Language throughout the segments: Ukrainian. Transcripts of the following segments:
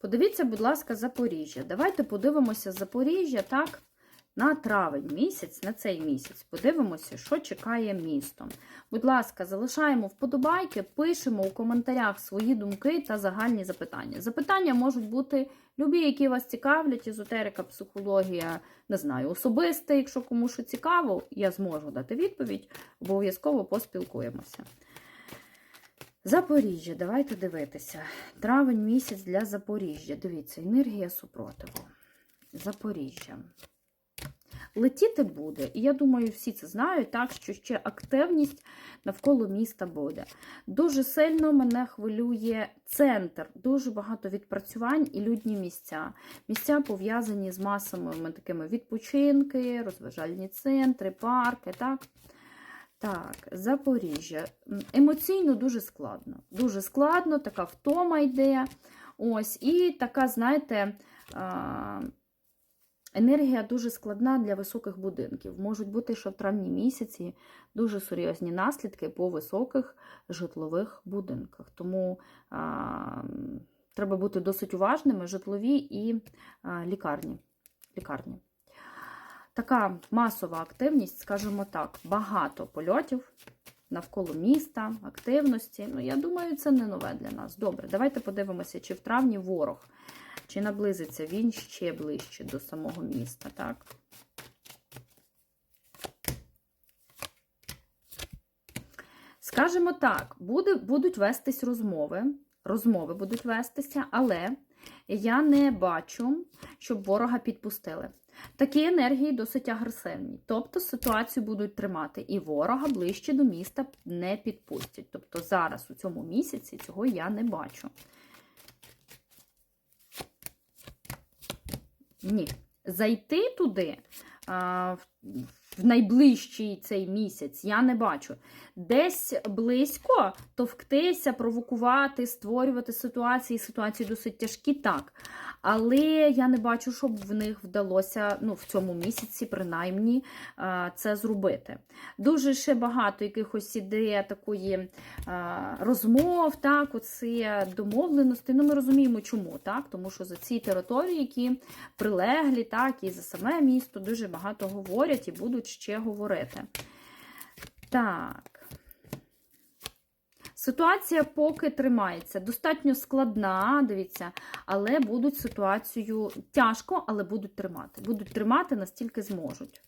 Подивіться, будь ласка, Запоріжжя. Давайте подивимося Запоріжжя так на травень місяць, на цей місяць. Подивимося, що чекає місто. Будь ласка, залишаємо вподобайки, пишемо у коментарях свої думки та загальні запитання. Запитання можуть бути любі, які вас цікавлять, езотерика, психологія, не знаю, особисте, якщо комусь цікаво, я зможу дати відповідь, обов'язково поспілкуємося. Запоріжжя, давайте дивитися. Травень місяць для Запоріжжя. Дивіться, енергія супротиву. Запоріжжя. Летіти буде, і я думаю, всі це знають, так що ще активність навколо міста буде. Дуже сильно мене хвилює центр, дуже багато відпрацювань і людні місця. Місця пов'язані з масовими такими відпочинки, розважальні центри, парки. так. Так, Запоріжжя. Емоційно дуже складно. Дуже складно, така втома йде. Ось, і така, знаєте, енергія дуже складна для високих будинків. Можуть бути, що в травні місяці дуже серйозні наслідки по високих житлових будинках. Тому а, треба бути досить уважними житлові і а, лікарні. лікарні. Така масова активність, скажімо так, багато польотів навколо міста, активності. Ну, я думаю, це не нове для нас. Добре, давайте подивимося, чи в травні ворог, чи наблизиться він ще ближче до самого міста, так? Скажімо так, буде, будуть вестись розмови, розмови будуть вестися, але я не бачу, щоб ворога підпустили. Такі енергії досить агресивні. Тобто ситуацію будуть тримати і ворога ближче до міста не підпустять. Тобто зараз у цьому місяці цього я не бачу. Ні. Зайти туди в, найближчий цей місяць я не бачу. Десь близько товктися, провокувати, створювати ситуації. Ситуації досить тяжкі, так. Але я не бачу, щоб в них вдалося ну, в цьому місяці, принаймні, це зробити. Дуже ще багато якихось ідей такої розмов, так, оце домовленості. Ну, ми розуміємо, чому, так? Тому що за ці території, які прилеглі, так, і за саме місто дуже багато говорять і будуть ще говорити. Так. Ситуація поки тримається. Достатньо складна, дивіться, але будуть ситуацію тяжко, але будуть тримати. Будуть тримати настільки зможуть.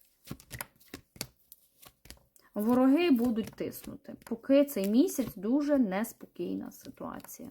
Вороги будуть тиснути. Поки цей місяць дуже неспокійна ситуація.